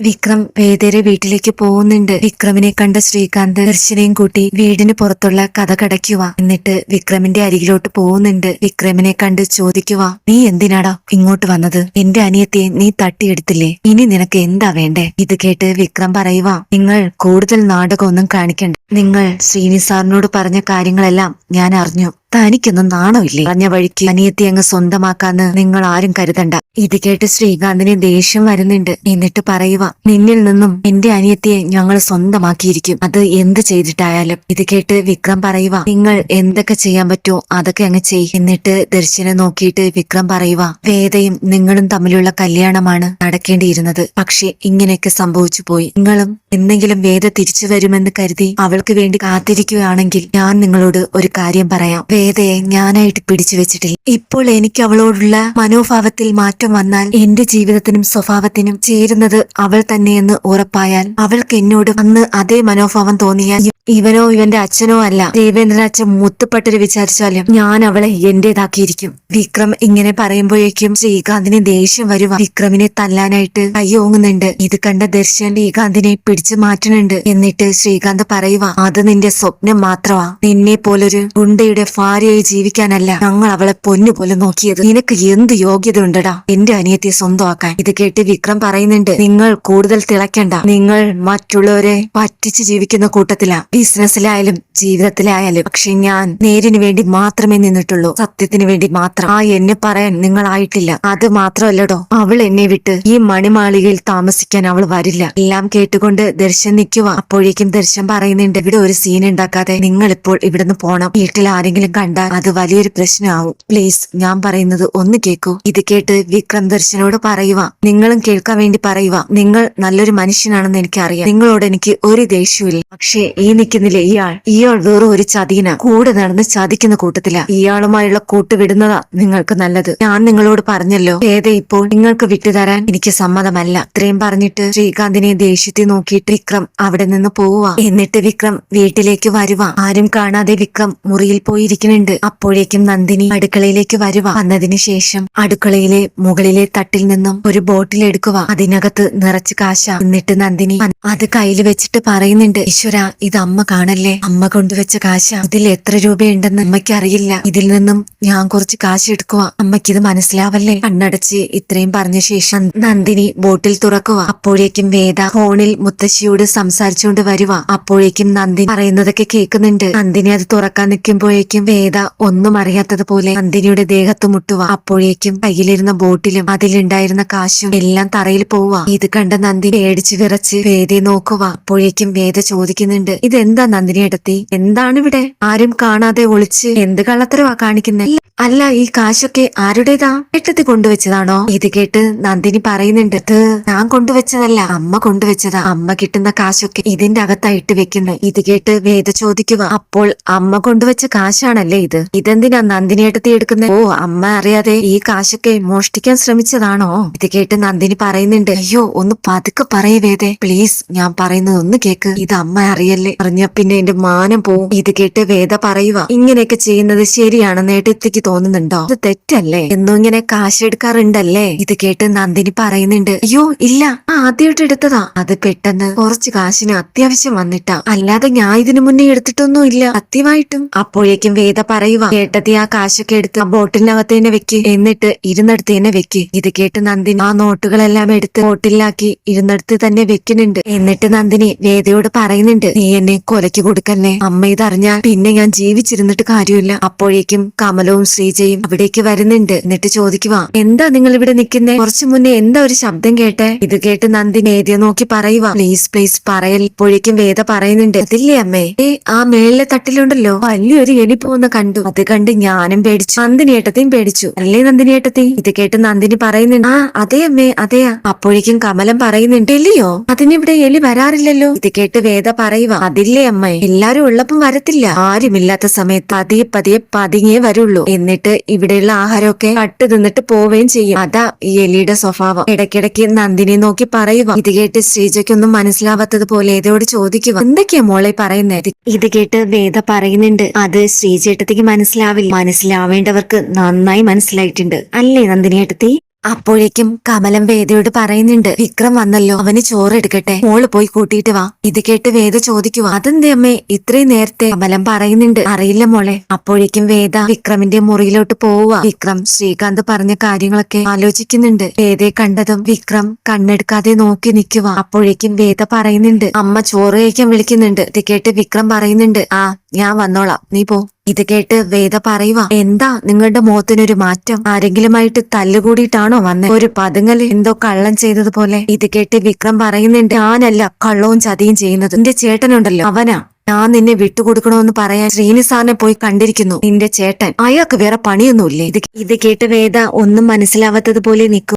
വിക്രം വേദരെ വീട്ടിലേക്ക് പോകുന്നുണ്ട്. വിക്രമിനെ കണ്ട ശ്രീകാന്ത് ദർശനയും കൂട്ടി വീടിന് പുറത്തുള്ള കഥ കടയ്ക്കുക. എന്നിട്ട് വിക്രമിന്റെ അരികിലോട്ട് പോകുന്നുണ്ട്. വിക്രമിനെ കണ്ട് ചോദിക്കുക നീ എന്തിനാടാ ഇങ്ങോട്ട് വന്നത്? എന്റെ അനിയത്തെ നീ തട്ടിയെടുത്തില്ലേ? ഇനി നിനക്ക് എന്താ വേണ്ടേ? ഇത് കേട്ട് വിക്രം പറയുക നിങ്ങൾ കൂടുതൽ നാടകമൊന്നും കാണിക്കണ്ട. നിങ്ങൾ ശ്രീനി സാറിനോട് പറഞ്ഞ കാര്യങ്ങളെല്ലാം ഞാൻ അറിഞ്ഞു. തനിക്കൊന്നും നാണമില്ലേ പറഞ്ഞ വഴിക്ക് അനിയത്തി അങ്ങ് സ്വന്തമാക്കാന്ന് നിങ്ങൾ ആരും കരുതണ്ട. ഇത് കേട്ട് ശ്രീകാന്തിന് ദേഷ്യം വരുന്നുണ്ട്. എന്നിട്ട് പറയുക നിന്നിൽ നിന്നും എന്റെ അനിയത്തിയെ ഞങ്ങൾ സ്വന്തമാക്കിയിരിക്കും. അത് എന്ത് ചെയ്തിട്ടായാലും ഇത് കേട്ട് വിക്രം പറയുക നിങ്ങൾ എന്തൊക്കെ ചെയ്യാൻ പറ്റുമോ അതൊക്കെ അങ്ങ് ചെയ് എന്നിട്ട് ദർശനെ നോക്കിയിട്ട് വിക്രം പറയുക വേദയും നിങ്ങളും തമ്മിലുള്ള കല്യാണമാണ് നടക്കേണ്ടിയിരുന്നത്. പക്ഷെ ഇങ്ങനെയൊക്കെ സംഭവിച്ചു പോയി. നിങ്ങളും എന്തെങ്കിലും വേദ തിരിച്ചു വരുമെന്ന് കരുതി അവൾക്ക് വേണ്ടി കാത്തിരിക്കുകയാണെങ്കിൽ ഞാൻ നിങ്ങളോട് ഒരു കാര്യം പറയാം. വേദയെ ഞാനായിട്ട് പിടിച്ചു വെച്ചിട്ടില്ല. ഇപ്പോൾ എനിക്ക് അവളോടുള്ള മനോഭാവത്തിൽ മാറ്റം വന്നാൽ എന്റെ ജീവിതത്തിനും സ്വഭാവത്തിനും ചേരുന്നത് അവൾ തന്നെയെന്ന് ഉറപ്പായാൽ അവൾക്ക് എന്നോട് അന്ന് അതേ മനോഭാവം തോന്നിയാൽ ഇവനോ ഇവന്റെ അച്ഛനോ അല്ല. ദേവേന്ദ്രൻ അച്ഛൻ മുത്തുപട്ടര് വിചാരിച്ചാലും ഞാൻ അവളെ എന്റേതാക്കിയിരിക്കും. വിക്രം ഇങ്ങനെ പറയുമ്പോഴേക്കും ശ്രീകാന്തിന് ദേഷ്യം വരുക വിക്രമിനെ തല്ലാനായിട്ട് കയ്യോങ്ങുന്നുണ്ട്. ഇത് കണ്ട ദർശൻ ശ്രീകാന്തിനെ പിടിച്ചു മാറ്റുന്നുണ്ട്. എന്നിട്ട് ശ്രീകാന്ത് പറയുക അത് നിന്റെ സ്വപ്നം മാത്രമാ നിന്നെ പോലൊരു ഗുണ്ടയുടെ ഭാര്യയായി ജീവിക്കാനല്ല ഞങ്ങൾ അവളെ പൊന്നുപോലെ നോക്കിയത്. നിനക്ക് എന്ത് യോഗ്യത ഉണ്ടടാ? എന്റെ അനിയത്തെ സ്വന്തമാക്കാൻ. ഇത് കേട്ട് വിക്രം പറയുന്നുണ്ട് നിങ്ങൾ കൂടുതൽ തിളയ്ക്കണ്ട. നിങ്ങൾ മറ്റുള്ളവരെ പറ്റിച്ച് ജീവിക്കുന്ന കൂട്ടത്തിലാ. ബിസിനസ്സിലായാലും ജീവിതത്തിലായാലും. പക്ഷെ ഞാൻ നേരിന് വേണ്ടി മാത്രമേ നിന്നിട്ടുള്ളൂ. സത്യത്തിന് വേണ്ടി മാത്രം. ആ എന്നെ പറയാൻ നിങ്ങളായിട്ടില്ല. അത് മാത്രമല്ലടോ. അവൾ എന്നെ വിട്ട് ഈ മണിമാളികയിൽ താമസിക്കാൻ അവൾ വരില്ല. എല്ലാം കേട്ടുകൊണ്ട് ദർശൻ നിൽക്കുക അപ്പോഴേക്കും ദർശൻ പറയുന്നുണ്ട് ഇവിടെ ഒരു സീൻ ഉണ്ടാക്കാതെ നിങ്ങൾ ഇപ്പോൾ ഇവിടുന്ന് പോണം. വീട്ടിൽ ആരെങ്കിലും കണ്ടാൽ അത് വലിയൊരു പ്രശ്നമാവും. പ്ലീസ് ഞാൻ പറയുന്നത് ഒന്ന് കേൾക്കൂ ഇത് കേട്ട് വിക്രം ദർശനോട് പറയുക നിങ്ങളും കേൾക്കാൻ വേണ്ടി പറയുക നിങ്ങൾ നല്ലൊരു മനുഷ്യനാണെന്ന് എനിക്കറിയാം. നിങ്ങളോട് എനിക്ക് ഒരു ദേഷ്യമില്ല പക്ഷേ ഈ നിൽക്കുന്നില്ലേ ഇയാൾ? ഇയാൾ വെറും ഒരു ചതിന കൂടെ നടന്ന് ചതിക്കുന്ന കൂട്ടത്തില. ഇയാളുമായുള്ള കൂട്ടുവിടുന്നതാ നിങ്ങൾക്ക് നല്ലത്. ഞാൻ നിങ്ങളോട് പറഞ്ഞല്ലോ. ഏതെ ഇപ്പോൾ നിങ്ങൾക്ക് വിട്ടുതരാൻ എനിക്ക് സമ്മതമല്ല. ഇത്രയും പറഞ്ഞിട്ട് ശ്രീകാന്തിനെ ദേഷ്യത്തിൽ നോക്കിയിട്ട് വിക്രം അവിടെ നിന്ന് പോവുക എന്നിട്ട് വിക്രം വീട്ടിലേക്ക് വരുക ആരും കാണാതെ വിക്രം മുറിയിൽ പോയിരിക്കുന്നുണ്ട്. അപ്പോഴേക്കും നന്ദിനി അടുക്കളയിലേക്ക് വരുക വന്നതിന് ശേഷം അടുക്കളയിലെ മുകളിലെ തട്ടിൽ നിന്നും ഒരു ബോട്ടിൽ എടുക്കുക അതിനകത്ത് നിറച്ച് കാശ. എന്നിട്ട് നന്ദിനി അത് കയ്യിൽ വെച്ചിട്ട് പറയുന്നുണ്ട് ഈശ്വര ഇത് അമ്മ കാണല്ലേ? അമ്മ കൊണ്ടുവച്ച കാശ. ഇതിൽ എത്ര രൂപയുണ്ടെന്ന് അമ്മയ്ക്ക് അറിയില്ല ഇതിൽ നിന്നും ഞാൻ കുറച്ച് കാശ് എടുക്കുക അമ്മയ്ക്ക് ഇത് മനസ്സിലാവല്ലേ? കണ്ണടച്ച് ഇത്രയും പറഞ്ഞ ശേഷം നന്ദിനി ബോട്ടിൽ തുറക്കുക അപ്പോഴേക്കും വേദ ഫോണിൽ മുത്തശ്ശിയോട് സംസാരിച്ചുകൊണ്ട് വരുക അപ്പോഴേക്കും നന്ദിനി പറയുന്നതൊക്കെ കേൾക്കുന്നുണ്ട്. നന്ദിനി അത് തുറക്കാൻ നിൽക്കുമ്പോഴേക്കും വേദ ഒന്നും അറിയാത്തതുപോലെ നന്ദിനിയുടെ ദേഹത്ത് മുട്ടുക അപ്പോഴേക്കും കയ്യിലിരുന്ന ബോട്ടിലും അതിലുണ്ടായിരുന്ന കാശും എല്ലാം തറയിൽ പോവുക ഇത് നന്ദിനി പേടിച്ചു വിറച്ച് വേദയെ നോക്കുക. അപ്പോഴേക്കും വേദ ചോദിക്കുന്നുണ്ട് ഇതെന്താ നന്ദിനി എടുത്തി എന്താണ് ഇവിടെ ആരും കാണാതെ ഒളിച്ച് എന്ത് കള്ളത്തരവാ കാണിക്കുന്നത് അല്ല ഈ കാശൊക്കെ ആരുടേതാ? എട്ടത്തി കൊണ്ടുവച്ചതാണോ? ഇത് കേട്ട് നന്ദിനി പറയുന്നുണ്ട് ഇത് ഞാൻ കൊണ്ടുവച്ചതല്ല അമ്മ കൊണ്ടുവച്ചതാ. അമ്മ കിട്ടുന്ന കാശൊക്കെ ഇതിന്റെ അകത്തായിട്ട് വെക്കുന്നു. ഇത് കേട്ട് വേദ ചോദിക്കുക അപ്പോൾ അമ്മ കൊണ്ടുവച്ച കാശാണല്ലേ ഇത്? ഇതെന്തിനാ നന്ദിനി എടുത്തി എടുക്കുന്നത് ഓ അമ്മ അറിയാതെ ഈ കാശൊക്കെ മോഷ്ടിക്കാൻ ശ്രമിച്ചതാണോ? ഇത് കേട്ട് നന്ദിനി പറയുന്നുണ്ട് അയ്യോ ഒന്ന് പതുക്കെ പറയേ വേദേ. പ്ലീസ് ഞാൻ പറയുന്നത് ഒന്ന് കേക്ക്. ഇത് അമ്മ അറിയല്ലേ? അറിഞ്ഞ പിന്നെ എന്റെ മാനം പോവും. ഇത് കേട്ട് വേദ പറയുക ഇങ്ങനെയൊക്കെ ചെയ്യുന്നത് ശരിയാണെന്ന് ഏട്ടത്തിക്ക് തോന്നുന്നുണ്ടോ? ഇത് തെറ്റല്ലേ? എന്നും ഇങ്ങനെ കാശെടുക്കാറുണ്ടല്ലേ ഇത് കേട്ട് നന്ദിനി പറയുന്നുണ്ട്. അയ്യോ ഇല്ല. ആദ്യമായിട്ട് എടുത്തതാ. അത് പെട്ടെന്ന് കുറച്ച് കാശിന് അത്യാവശ്യം വന്നിട്ടാ. അല്ലാതെ ഞാൻ ഇതിനു മുന്നേ എടുത്തിട്ടൊന്നും ഇല്ല. സത്യമായിട്ടും. അപ്പോഴേക്കും വേദ പറയുക കേട്ടതി ആ കാശൊക്കെ എടുത്ത് ആ ബോട്ടിലിനകത്ത് തന്നെ വെക്ക്. എന്നിട്ട് ഇരുന്നെടുത്ത് തന്നെ വെക്ക്. ഇത് കേട്ട് നന്ദിനി ആ നോട്ടുകളെല്ലാം എടുത്ത് ബോട്ടിലാക്കി ഇരുന്നെടുത്ത് തന്നെ വെക്കുന്നുണ്ട്. എന്നിട്ട് നന്ദിനി വേദയോട് പറയുന്നുണ്ട് നീ എന്നെ കൊലയ്ക്ക് കൊടുക്കല്ലേ? അമ്മ ഇതറിഞ്ഞാൽ പിന്നെ ഞാൻ ജീവിച്ചിരുന്നിട്ട് കാര്യമില്ല. അപ്പോഴേക്കും കമലവും ശ്രീജയും അവിടേക്ക് വരുന്നുണ്ട്. എന്നിട്ട് ചോദിക്കുക എന്താ നിങ്ങൾ ഇവിടെ നിൽക്കുന്നേ? കുറച്ചു മുന്നേ എന്താ ഒരു ശബ്ദം കേട്ടെ? ഇത് കേട്ട് നന്ദിനി വേദിയെ നോക്കി പറയുക പ്ലീസ് പ്ലീസ് പറയൽ. ഇപ്പോഴേക്കും വേദ പറയുന്നുണ്ട് അതില്ലേ അമ്മേ? ഏ ആ മേളിലെ തട്ടിലുണ്ടല്ലോ? വലിയൊരു എലി പോകുന്ന കണ്ടു. അത് കണ്ട് ഞാനും പേടിച്ചു. നന്ദിനി ഏട്ടത്തെയും പേടിച്ചു. അല്ലേ നന്ദിനി ഏട്ടത്തി? ഇത് കേട്ട് നന്ദിനി പറയുന്നുണ്ട് ആ അതെ അമ്മേ അതെയാ. അപ്പോഴേക്കും കമലം പറയുന്നുണ്ട്. എലിയോ? അതിനിവിടെ എലി വരാറില്ലല്ലോ? ഇത് കേട്ട് വേദ പറയുക അതില്ലേ അമ്മേ എല്ലാരും ഉള്ളപ്പം വരത്തില്ല. ആരുമില്ലാത്ത സമയത്ത് പതിയെ പതിയെ പതിങ്ങേ വരുള്ളൂ. എന്നിട്ട് ഇവിടെയുള്ള ആഹാരമൊക്കെ കട്ട് തിന്നിട്ട് പോവുകയും ചെയ്യും. അതാ ഈ എലിയുടെ സ്വഭാവം. ഇടയ്ക്കിടയ്ക്ക് നന്ദിനെ നോക്കി പറയുക ഇത് കേട്ട് ശ്രീജയ്ക്കൊന്നും മനസ്സിലാവാത്തത് പോലെ ഏതോട് ചോദിക്കുക എന്തൊക്കെയാ മോളെ പറയുന്നത് ഇത് കേട്ട് വേദ പറയുന്നുണ്ട് അത് ശ്രീജേട്ടത്തേക്ക് മനസ്സിലാവില്ല. മനസ്സിലാവേണ്ടവർക്ക് നന്നായി മനസ്സിലായിട്ടുണ്ട്. അല്ലേ നന്ദിനിയേട്ടത്തി? അപ്പോഴേക്കും കമലം വേദയോട് പറയുന്നുണ്ട് വിക്രം വന്നല്ലോ അവന് ചോറെടുക്കട്ടെ. മോൾ പോയി കൂട്ടിയിട്ട് വാ. ഇത് കേട്ട് വേദ ചോദിക്കുക അതെന്തേ അമ്മേ? ഇത്രയും നേരത്തെ കമലം പറയുന്നുണ്ട്. അറിയില്ല മോളെ. അപ്പോഴേക്കും വേദ വിക്രമിന്റെ മുറിയിലോട്ട് പോവുക. വിക്രം ശ്രീകാന്ത് പറഞ്ഞ കാര്യങ്ങളൊക്കെ ആലോചിക്കുന്നുണ്ട്. വേദയെ കണ്ടതും വിക്രം കണ്ണെടുക്കാതെ നോക്കി നിൽക്കുക അപ്പോഴേക്കും വേദ പറയുന്നുണ്ട് അമ്മ ചോറ് കഴിക്കാൻ വിളിക്കുന്നുണ്ട്. ഇത് കേട്ട് വിക്രം പറയുന്നുണ്ട് ആ ഞാൻ വന്നോളാം. നീ പോ. ഇത് കേട്ട് വേദ പറയുക എന്താ നിങ്ങളുടെ മുഖത്തിനൊരു മാറ്റം? ആരെങ്കിലുമായിട്ട് തല്ലുകൂടിയിട്ടാണോ വന്നത് ഒരു പതുങ്ങൽ എന്തോ കള്ളം ചെയ്തതുപോലെ. ഇത് കേട്ട് വിക്രം പറയുന്നുണ്ട് ഞാനല്ല കള്ളവും ചതിയും ചെയ്യുന്നത്. എന്റെ ചേട്ടനുണ്ടല്ലോ അവനാ. ഞാൻ നിന്നെ വിട്ടുകൊടുക്കണമെന്ന് പറയാൻ ശ്രീനി സാറിനെ പോയി കണ്ടിരിക്കുന്നു. നിന്റെ ചേട്ടൻ. അയാൾക്ക് വേറെ പണിയൊന്നുമില്ലേ? ഇത് കേട്ട് വേദ ഒന്നും മനസ്സിലാവാത്തതുപോലെ നിൽക്കും